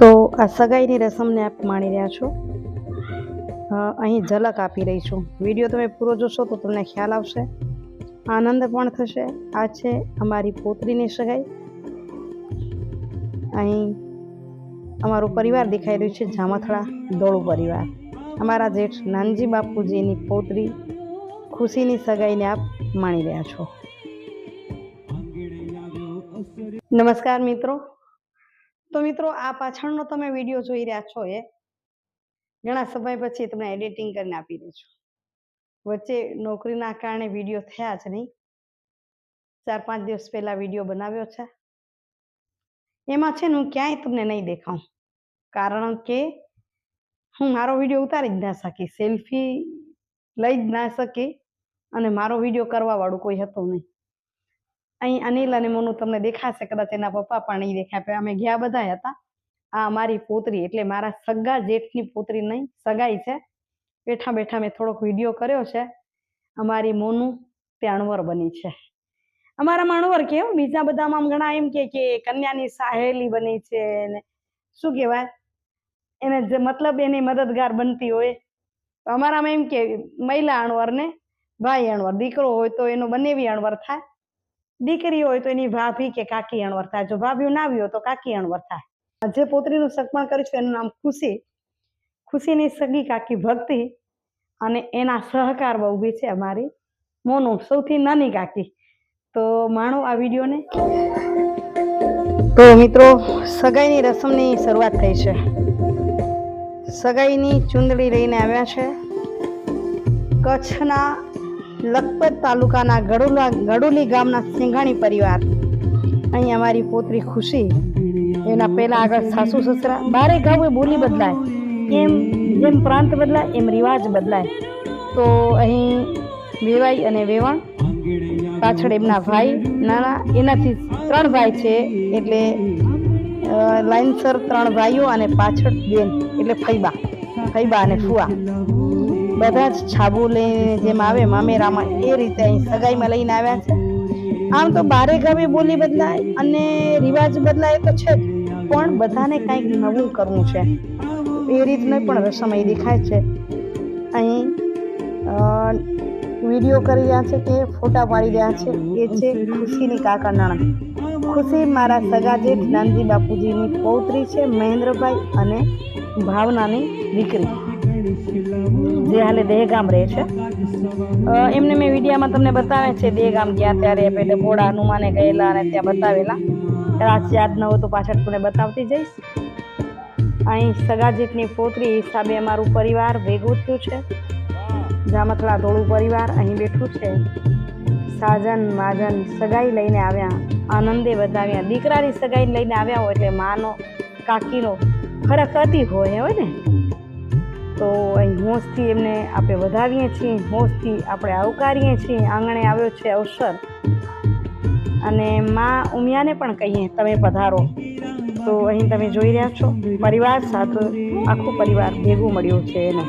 તો આ સગાઈની રસમને આપ માણી રહ્યા છો? અહીં ઝલક આપી રહી છું. વીડિયો તમે પૂરો જોશો તો તમને ખ્યાલ આવશે. આનંદ પણ થશે. આ છે અમારી પોતરીની સગાઈ. અહીં અમારો પરિવાર દેખાઈ રહ્યું છે, જામથળા દોળુ પરિવાર. અમારા જેઠ નાનજી બાપુજીની પોતરી ખુશીની સગાઈને આપ માણી રહ્યા છો. નમસ્કાર મિત્રો. તો મિત્રો, આ પાછળનો તમે વીડિયો જોઈ રહ્યા છો એ. ઘણા સમય પછી તમને એડિટિંગ કરીને આપી છું વચ્ચે નોકરીના કારણે વીડિયો થયા જ નહીં. ચાર પાંચ દિવસ પહેલા વીડિયો બનાવ્યો છે. એમાં છે ને હું ક્યાંય તમને નહીં દેખાઉં. કારણ કે હું મારો વીડિયો ઉતારી જ ના શકી, સેલ્ફી લઈ જ ના શકી અને મારો વીડિયો કરવાવાળું કોઈ હતું નહીં. અહીં અનિલ અને મોનું તમને દેખાશે, કદાચ એના પપ્પા પણ નહીં દેખાય. અમે ગયા બધા હતા. આ અમારી પોતરી, એટલે મારા સગા જેઠની પોતરી નહીં, સગાઈ છે. બેઠા બેઠા મેં થોડોક વીડિયો કર્યો છે. અમારી મોનું તે અણવર બની છે. અમારામાં અણવર કેવું બીજા બધામાં ઘણા એમ કે કન્યાની સહેલી બની છે ને, શું કહેવાય? એને જે મતલબ એની મદદગાર બનતી હોય. અમારામાં એમ કે મહિલા અણવર ને ભાઈ અણવર, દીકરો હોય તો એનો બનેવી અણવર થાય. દીકરી હોય તો એની ભાભી કે કાકી અણવર થાય. જો ભાભી ના આવ્યો તો કાકી અણવર થાય. જે પોતરીનું સગપણ કર્યું છે એનું નામ ખુશી. ખુશીની સગી કાકી ભક્તિ અને એના સહકાર બહુ બી છે અમારી મોનું સૌથી નાની કાકી. તો માણો આ વિડીયોને. તો મિત્રો, સગાઈની રસમની શરૂઆત થઈ છે. સગાઈની ચુંદડી લઈને આવ્યા છે. કચ્છના લખપત તાલુકાના ગડોલા ગડોલી ગામના સિંઘાણી પરિવાર. અહીં અમારી પોતરી ખુશી, એના પહેલાં આગળ સાસુ સસરા, બારે ગામે બોલી બદલાય. એમ, જેમ પ્રાંત બદલાય, એમ રિવાજ બદલાય. તો અહીં વેવાઈ અને વેવાણ, પાછળ એમના ભાઈ, નાના, એનાથી ત્રણ ભાઈ છે, એટલે લાઈનસર ત્રણ ભાઈઓ અને પાછળ બેન, એટલે ફૈબા ફૈબા અને ફુવા બધા જ છાબુ લઈને જેમ આવે મામેરામાં, એ રીતે અહીં સગાઈમાં લઈને આવ્યા છે. આમ તો બારે ગામે બોલી બદલાય અને રિવાજ બદલાય તો છે. પણ બધાને કંઈક નવું કરવું છે. એ રીતનો પણ રસમ અહીં દેખાય છે. અહીં વીડિયો કરી રહ્યા છે કે ફોટા પાડી રહ્યા છે. એ છે ખુશીની કાકા નાણા. ખુશી મારા સગા જેઠ નાનજી બાપુજીની પૌત્રી છે મહેન્દ્રભાઈ અને ભાવનાની દીકરી, જે હાલે દહેગામ રહે છે. એમને મેં વિડીયામાં તમને બતાવે છે, દહેગામ ગયા ત્યારે પેલે બોડા હનુમાને ગયેલા અને ત્યાં બતાવેલા. કદાચ યાદ ન હોય તો પાછળ તમને બતાવતી જઈશ. અહીં સગા જેઠની પોતરી હિસાબે અમારું પરિવાર ભેગું થયું છે. જામથળા ધોળું પરિવાર અહીં બેઠું છે. સાજન, માજન સગાઈ લઈને આવ્યા. આનંદે બતાવ્યા. દીકરાની સગાઈ લઈને આવ્યા હોય એટલે માનો, કાકીનો ફરક હતી હોય હોય ને? તો અહીં હોંશથી એમને આપણે વધાવીએ છીએ, હોંશથી આપણે આવકારીએ છીએ. આંગણે આવ્યો છે અવસર. અને મા ઉમિયાને પણ કહીએ, તમે પધારો. તો અહીં તમે જોઈ રહ્યા છો, પરિવાર સાથે આખો પરિવાર ભેગું મળ્યું છે એને.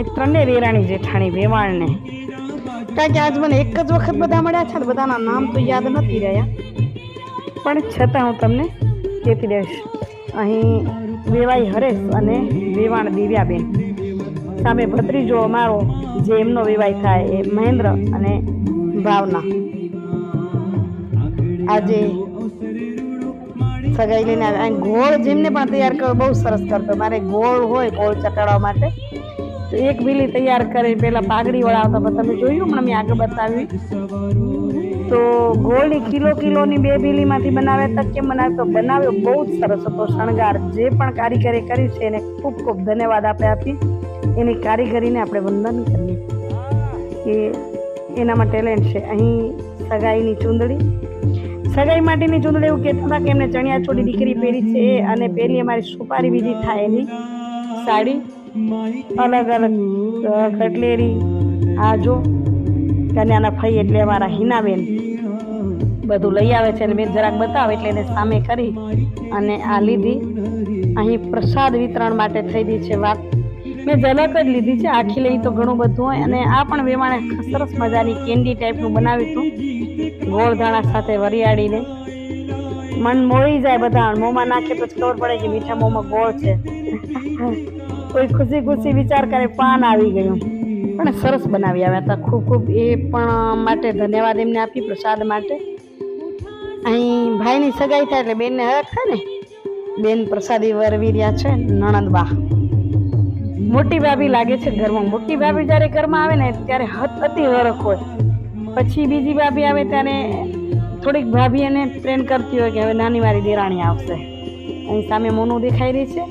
એ ત્રણેય રેરાણી જેઠાણી, વેવાણને. કારણ કે આજ મને એક જ વખત બધા મળ્યા છે બધાના નામ તો યાદ નથી રહ્યા. પણ છતાં હું તમને કહેતી દેશ અહીં વેવાઈ હરેશ અને વેવાણ દિવ્યાબેન. સામે ભત્રીજો અમારો, જે એમનો વેવાઈ થાય એ મહેન્દ્ર અને ભાવના. આજે સગાઈ લઈને અને ગોળ જેમને પણ તૈયાર કરવો બહુ સરસ કરતો. મારે ગોળ હોય ગોળ ચટાડવા માટે. તો એક બીલી તૈયાર કરી પહેલાં પાઘડી વળાવતા તમે જોયું હમણાં મેં આગળ બતાવ્યું. તો ગોળની કિલો કિલોની બે બીલીમાંથી બનાવે તક કેમ બનાવે? તો બનાવ્યો બહુ જ સરસ હતો શણગાર. જે પણ કારીગરે કર્યું છે એને ખૂબ ખૂબ ધન્યવાદ આપે આપી. એની કારીગરીને આપણે વંદન કરીએ. કે એનામાં ટેલેન્ટ છે. અહીં સગાઈની ચૂંદડી. સગાઈ માટેની ચૂંદડી એવું કહેતા હતા કે એમને ચણિયા છોડી દીકરી પહેરી છે અને પહેલી અમારી સુપારી થાય એની. સાડી, અલગ અલગ કટલેરી, આજો, કન્યાના ફઈ એટલે અમારા હિનાબેન. બધું લઈ આવે છે અને મેં જરાક બતાવે એટલે એને સામે કરી અને આ લીધી. અહીં પ્રસાદ વિતરણ માટે થઈ રહી છે વાત. મેં ઝલક જ લીધી છે, આખી લઈ તો ઘણું બધું હોય. અને આ પણ વેવાણે સરસ મજાની કેન્ડી ટાઈપનું બનાવ્યું હતું. ગોળ ધાણા સાથે વરિયાળીને. મન મોળી જાય બધા મોંમાં નાખે પછી ખબર પડે કે મીઠા મોંમાં ગોળ છે. કોઈ ખુશી ખુશી વિચાર કરે, પાન આવી ગયું. પણ સરસ બનાવી આવ્યા હતા ખૂબ ખૂબ એ પણ માટે ધન્યવાદ એમને આપી પ્રસાદ માટે. અહીં ભાઈની સગાઈ થાય એટલે બેનને હરખ થાય ને, બેન પ્રસાદી વરવી રહ્યા છે નણંદબા. મોટી ભાભી લાગે છે ઘરમાં. મોટી ભાભી જ્યારે ઘરમાં આવે ને, ત્યારે અતિ હરખ હોય. પછી બીજી ભાભી આવે ત્યારે થોડીક ભાભી એને ટ્રેન કરતી હોય કે હવે નાની મારી દેરાણી આવશે. અહીં સામે મોનું દેખાઈ રહી છે.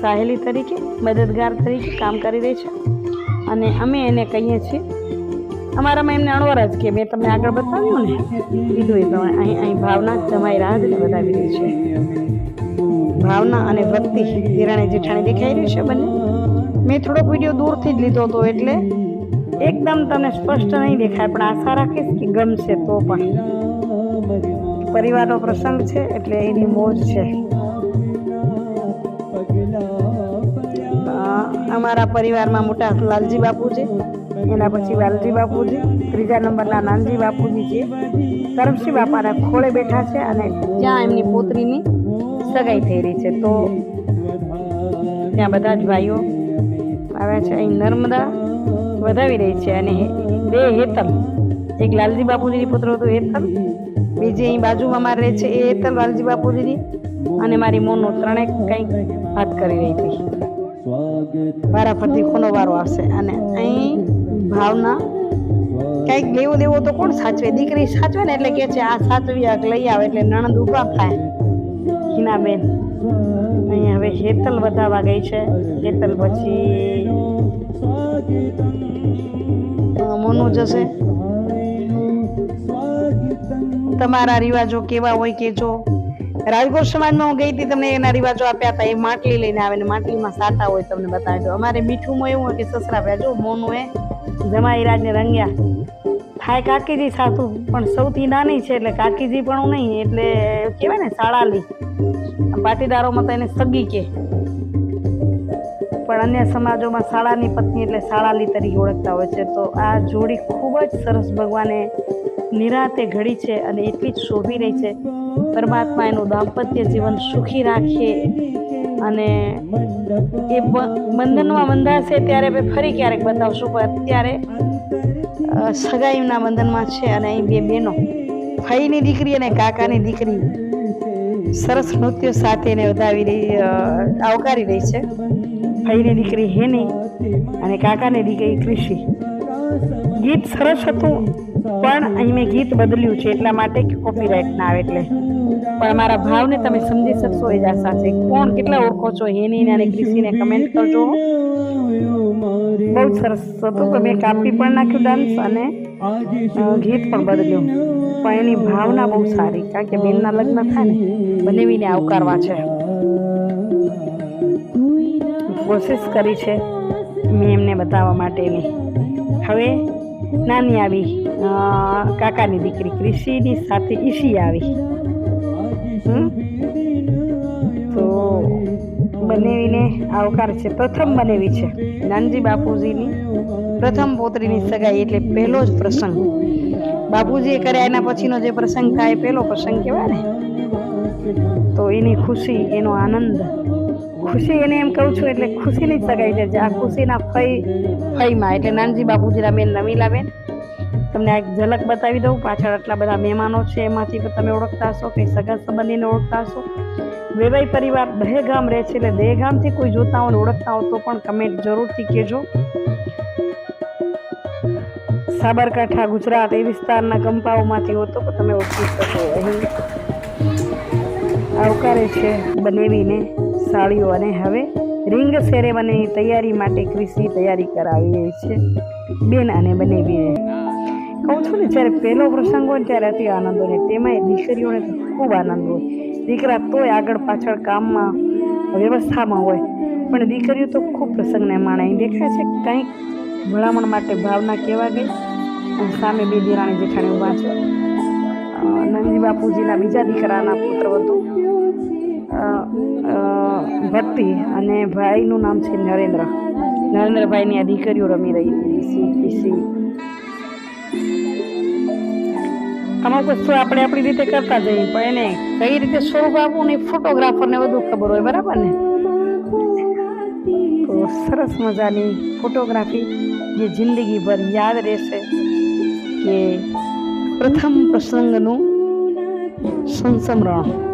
સાહેલી તરીકે, મદદગાર તરીકે કામ કરી રહી છે. અને અમે એને કહીએ છીએ અમારામાં એમને અણવર જ કે મેં તમને આગળ બતાવ્યું ને, કીધું એ પ્રમાણે. અહીં અહીં ભાવના જમાઈ જ બતાવી રહી છે. ભાવના અને ભક્તિ દેરાણી જેઠાણી દેખાઈ રહ્યું છે બંને. મેં થોડોક વીડિયો દૂરથી જ લીધો હતો એટલે એકદમ તમને સ્પષ્ટ નહીં દેખાય, પણ આશા રાખીશ કે ગમશે તો પણ. પરિવારનો પ્રસંગ છે એટલે એની મોજ છે. અમારા પરિવારમાં મોટા લાલજી બાપુજી એના પછી વાલજી બાપુજી, ત્રીજા નંબરના નાનજી બાપુજી છે. કરમસિંહ બાપાના ખોળે બેઠા છે અને ત્યાં એમની પોતરીની સગાઈ થઈ રહી છે. તો ત્યાં બધા જ ભાઈઓ આવ્યા છે. અહીં નર્મદા વધાવી રહી છે અને બે હેતલ. એક લાલજી બાપુજીની પુત્ર હતું હેતલ. બીજી અહીં બાજુમાં મારે રહે છે એ હેતલ લાલજી બાપુજીની. અને મારી મોનો ત્રણેક કંઈક વાત કરી રહી હતી. વારા ફરતી કોનો વારો આવશે. અને અહીં ભાવના? કંઈક લેવું દેવું તો કોણ સાચવે? દીકરી સાચવે ને એટલે કે છે, આ સાચવી આગ લઈ આવે. એટલે નણંદ ઊભા થાય. હિનાબેન, અહીંયા હવે હેતલ વધાવા ગઈ છે. હેતલ પછી મોનું જશે. તમારા રિવાજો કેવા હોય કેજો રાજકોટ સમાજમાં હું ગઈ હતી તમને એના રિવાજો આપ્યા હતા, એ માટલી લઈને આવે ને માટલીમાં સાટા હોય, તમને બતાવી દો અમારે મીઠુંમાં એવું હોય કે સસરા ભાઈ જો મોનું એ જમાઈ રાજને રંગ્યા. થાય કાકીજી સાસુ પણ સૌથી નાની છે એટલે કાકીજી પણ નહીં, એટલે કહેવાય ને સાળાલી પાટીદારોમાં તો એને સગી કે. પણ અન્ય સમાજોમાં શાળાની પત્ની એટલે શાળાલી તરીકે ઓળખતા હોય છે. તો આ જોડી ખૂબ જ સરસ ભગવાને નિરાતે ઘડી છે અને એટલી જ શોભી રહી છે. પરમાત્મા એનું દાંપત્ય જીવન સુખી રાખે. અને એ બંધનમાં બંધાશે ત્યારે મેં ફરી ક્યારેક બતાવશું, પણ અત્યારે સગાઈના બંધનમાં છે અને અહીં બે બહેનો. ભાઈની દીકરી અને કાકાની દીકરી સરસ નૃત્ય સાથે એને વધાવી રહી આવકારી રહી છે. ભાઈની દીકરી હેની અને કાકાની દીકરી કૃષિ ગીત સરસ હતું. પણ અહીં મેં ગીત બદલ્યું છે, એટલા માટે કે કોપીરાઇટ ના આવે એટલે. પણ મારા ભાવને તમે સમજી શકશો એ જ આશા કોણ કેટલા ઓળખો છો હેની અને કૃષિને કમેન્ટ કરજો. બહુ સરસ હતું તો મેં કાપી પણ નાખ્યું ડાન્સ અને ગીત પણ બદલ્યું. પણ એની ભાવના બહુ સારી, કારણ કે બેનના લગ્ન થાય ને બનેવીને આવકારવા છે. કોશિશ કરી છે મેં એમને બતાવવા માટેની. હવે નાની આવી કાકાની દીકરી કૃષિની સાથે ઈશી આવી? તો બનેવીને આવકાર છે. પ્રથમ બનેવી છે નાનજી બાપુજીની. પ્રથમ પોતરીની સગાઈ એટલે પહેલો જ પ્રસંગ. બાપુજીએ કર્યા એના પછીનો જે પ્રસંગ થાય, પહેલો પ્રસંગ કહેવાય ને? તો એની ખુશી, એનો આનંદ. ખુશી એને એમ કહું છું એટલે ખુશીની જ સગાઈ છે. આ ખુશીના ફઈ, ફઈમાં. એટલે નાનજી બાપુજીના બેન નમીલાબેન તમને આ ઝલક બતાવી દઉં. પાછળ આટલા બધા મહેમાનો છે. એમાંથી પણ તમે ઓળખતા હશો, કંઈ સગા સંબંધીને ઓળખતા હશો. વેવાઈ પરિવાર દહેગામ રહે છે. એટલે દહેગામથી કોઈ જોતા હોય ઓળખતા હો તો પણ કમેન્ટ જરૂરથી કહેજો. સાબરકાંઠા, ગુજરાત એ વિસ્તારના કંપાઓમાંથી હો તો તમે ઓળખી શકો. અહીં આવકારે છે બનેવીને. સાડીઓ અને હવે રિંગ સેરેમની તૈયારી માટે ક્રિસની તૈયારી કરાવી રહી છે. બેન અને બનેવીને કહું છું ને, જ્યારે પહેલો પ્રસંગ હોય ત્યારે અતિ આનંદ હોય તેમાંય દીકરીઓને ખૂબ આનંદ હોય. દીકરા તોય આગળ પાછળ કામમાં, વ્યવસ્થામાં હોય. પણ દીકરીઓ તો ખૂબ પ્રસંગને માણે. દેખાય છે કંઈક ભલામણ માટે ભાવના કહેવા ગઈ. અને સામે બે દેરાણી જેઠાણી ઊભા છે. નંદી બાપુજીના બીજા દીકરાના પુત્ર વધુ. ભક્તિ અને ભાઈનું નામ છે નરેન્દ્ર. નરેન્દ્રભાઈની આ દીકરીઓ રમી રહી હતી ઈસી ઈસી અમુક વસ્તુ આપણે આપણી રીતે કરતા જઈએ? પણ એને કઈ રીતે સ્વરૂપ આપવું ને ફોટોગ્રાફરને બધું ખબર હોય, બરાબર ને? તો સરસ મજાની ફોટોગ્રાફી જે જિંદગીભર યાદ રહેશે કે પ્રથમ પ્રસંગનું સંસમરણ?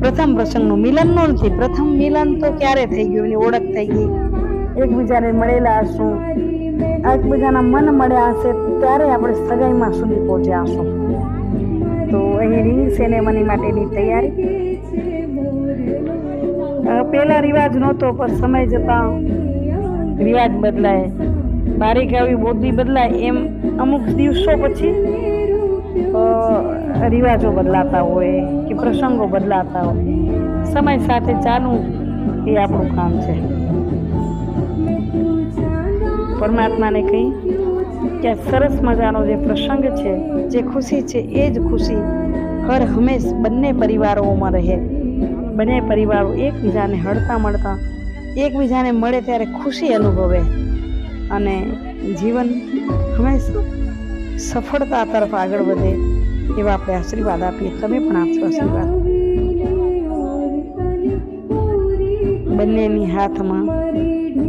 પ્રથમ પ્રસંગનું મિલનનો નથી. પ્રથમ મિલન તો ક્યારે થઈ ગયું? એની ઓળખ થઈ ગઈ. એકબીજાને મળેલા હશું. એકબીજાના મન મળ્યા હશે ત્યારે આપણે સગાઈમાં સુધી પહોંચ્યા હશું. તો અહીં રિંગ સેરેમની માટેની તૈયારી. પહેલા રિવાજ નહોતો, પણ સમય જતા રિવાજ બદલાય. બારીક આવી બોધી બદલાય એમ અમુક દિવસો પછી રિવાજો બદલાતા હોય કે પ્રસંગો બદલાતા હોય. સમય સાથે ચાલવું એ આપણું કામ છે. પરમાત્માને કહી કે સરસ મજાનો જે પ્રસંગ છે, જે ખુશી છે, એ જ ખુશી હર હંમેશ બંને પરિવારોમાં રહે. બંને પરિવારો એકબીજાને હળતા મળતા, એકબીજાને મળે ત્યારે ખુશી અનુભવે. અને જીવન હંમેશા સફળતા તરફ આગળ વધે એવા આપણે આશીર્વાદ આપીએ. તમે પણ આપશો આશીર્વાદ. બંનેની હાથમાં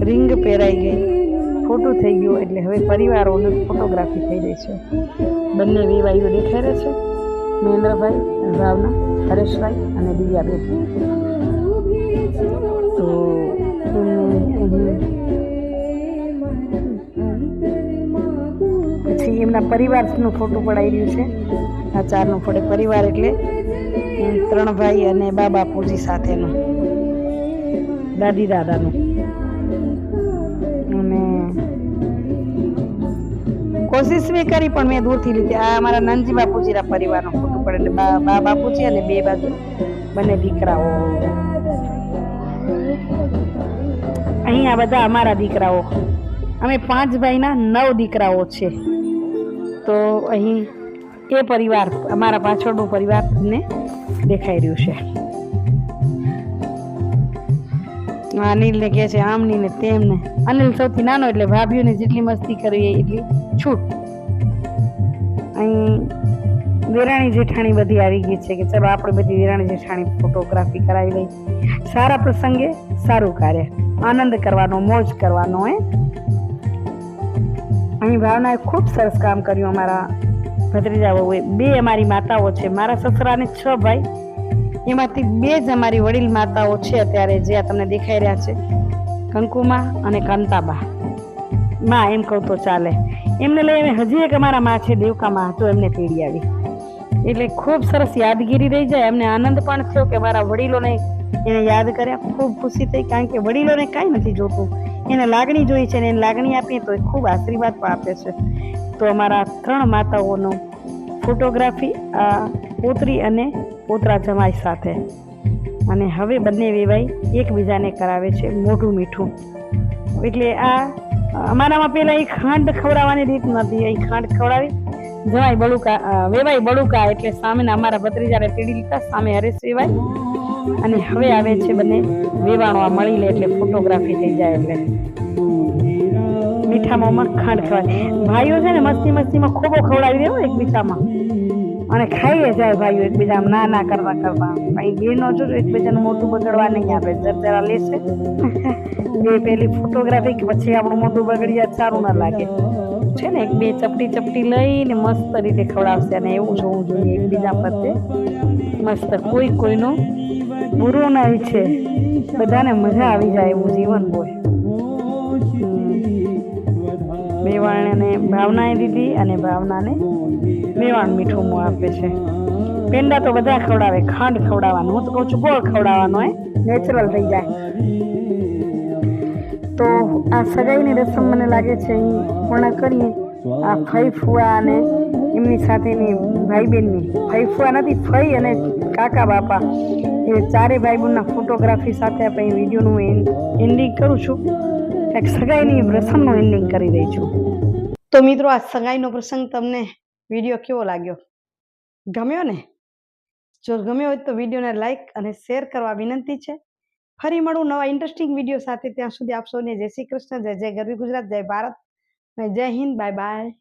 રિંગ પહેરાઈ ગઈ. ફોટો થઈ ગયો એટલે હવે પરિવારોને ફોટોગ્રાફી થઈ રહી છે. બંને વિવાહીઓ દેખાઈ રહ્યા છે. મહેન્દ્રભાઈ, રાવના, હરેશભાઈ અને દિવ્યાબેન. એમના પરિવારનું ફોટો પડાઈ રહ્યું છે. આ ચારનો ફોટો પરિવાર એટલે ત્રણ ભાઈ અને બા બાપુજી સાથેનું. દાદી દાદાનું. અને કોશિશ મેં કરી પણ મેં દૂરથી લીધી. આ અમારા નાનજી બાપુજીના પરિવારનો ફોટો પડે એટલે બા બાપુજી અને બે બાજુ બંને દીકરાઓ. અહીંયા બધા અમારા દીકરાઓ. અમે પાંચ ભાઈના નવ દીકરાઓ છે. તો અહીં એ પરિવાર, અમારા પાછળનું પરિવાર તમને દેખાઈ રહ્યું છે. અનિલને કહે છે આમની ને તેમને. અનિલ સૌથી નાનો એટલે ભાભીઓને જેટલી મસ્તી કરવી એટલી છૂટ. અહીં વેરાણી જેઠાણી બધી આવી ગઈ છે કે ચલો આપણે બધી વેરાણી જેઠાણી ફોટોગ્રાફી કરાવી લઈ સારા પ્રસંગે સારું કાર્ય. આનંદ કરવાનો, મોજ કરવાનો, હે? અહીં ભાવનાએ ખૂબ સરસ કામ કર્યું અમારા ભત્રીજા વહુએ. બે અમારી માતાઓ છે. મારા સસરાને છ ભાઈ. એમાંથી બે જ અમારી વડીલ માતાઓ છે અત્યારે જે આ તમને દેખાઈ રહ્યા છે. કંકુમા અને કાંતાબા. માં એમ કહું તો ચાલે. એમને લઈ અમે હજી એક અમારા માં છે, દેવકામાં તો એમને તેડી આવી. એટલે ખૂબ સરસ યાદગીરી રહી જાય. એમને આનંદ પણ થયો કે મારા વડીલોને એને યાદ કર્યા. ખૂબ ખુશી થઈ, કારણ કે વડીલોને કાંઈ નથી જોતું. એને લાગણી જોઈ છે ને એને લાગણી આપીએ તો એ ખૂબ આશીર્વાદ પણ આપે છે. તો અમારા ત્રણ માતાઓનો ફોટોગ્રાફી, આ, પોતરી અને પોતરા જમાઈ સાથે. અને હવે બંને વેવાઈ એકબીજાને કરાવે છે મોઢું મીઠું. એટલે આ, અમારામાં પહેલાં એ ખાંડ ખવડાવવાની રીત નથી એ ખાંડ ખવડાવી જવાય બળુકા વેવાય બળુકા એટલે સામેના અમારા ભત્રીજાને પીડી લીધા, સામે હરેશ વેવાય અને હવે આવે છે બંને. વેવાણો આ મળી લે એટલે ફોટોગ્રાફી થઈ જાય એટલે મીઠામાં ખાંડ ખવાય ભાઈઓ છે ને મસ્તી મસ્તીમાં ખોબો ખવડાવી દેવો એકબીજામાં અને ખાઈએ જાય ભાઈઓ એકબીજા ના ના, કરવા કરતા ભાઈ ન જો એકબીજાનું મોટું બગડવા નહીં આપે. જરા લેશે. બે પેલી ફોટોગ્રાફી કે પછી આપણું મોટું બગડી સારું ના લાગે. છે ને એક બે ચપટી ચપટી લઈને મસ્ત રીતે ખવડાવશે અને એવું જોવું જોઈએ એકબીજા પ્રત્યે. મસ્ત કોઈ કોઈનું બુરું નહીં છે. બધાને મજા આવી જાય એવું જીવન હોય. મેવાણને ભાવનાએ દીધી અને ભાવનાને મેવાણ મીઠું મોં આપે છે. પેંડા તો બધા ખવડાવે, ખાંડ ખવડાવવાનું, હું તો કહું છું, ગોળ ખવડાવવાનો હોય નેચરલ થઈ જાય. તો આ સગાઈની રસમ મને લાગે છે અહીં પૂર્ણ કરીએ. આ ફઈ ફુવા અને એમની સાથેની ભાઈ બહેનની. ફઈ ફુવા નથી, ફઈ અને કાકા બાપા. એ ચારે ભાઈ બહેનના ફોટોગ્રાફી સાથે આપણે વિડીયોનું એન્ડિંગ કરું છું. એક સગાઈની પ્રસંગનું એન્ડિંગ કરી રહી છું. તો મિત્રો, આ સગાઈનો પ્રસંગ તમને વીડિયો કેવો લાગ્યો? ગમ્યો ને? જો ગમ્યો હોય તો વિડીયોને લાઈક અને શેર કરવા વિનંતી છે. ફરી મળું નવા ઇન્ટરેસ્ટિંગ વીડિયો સાથે. ત્યાં સુધી આપ સૌને જય શ્રી કૃષ્ણ, જય જય ગરવી ગુજરાત, જય ભારત અને જય હિન્દ. Bye bye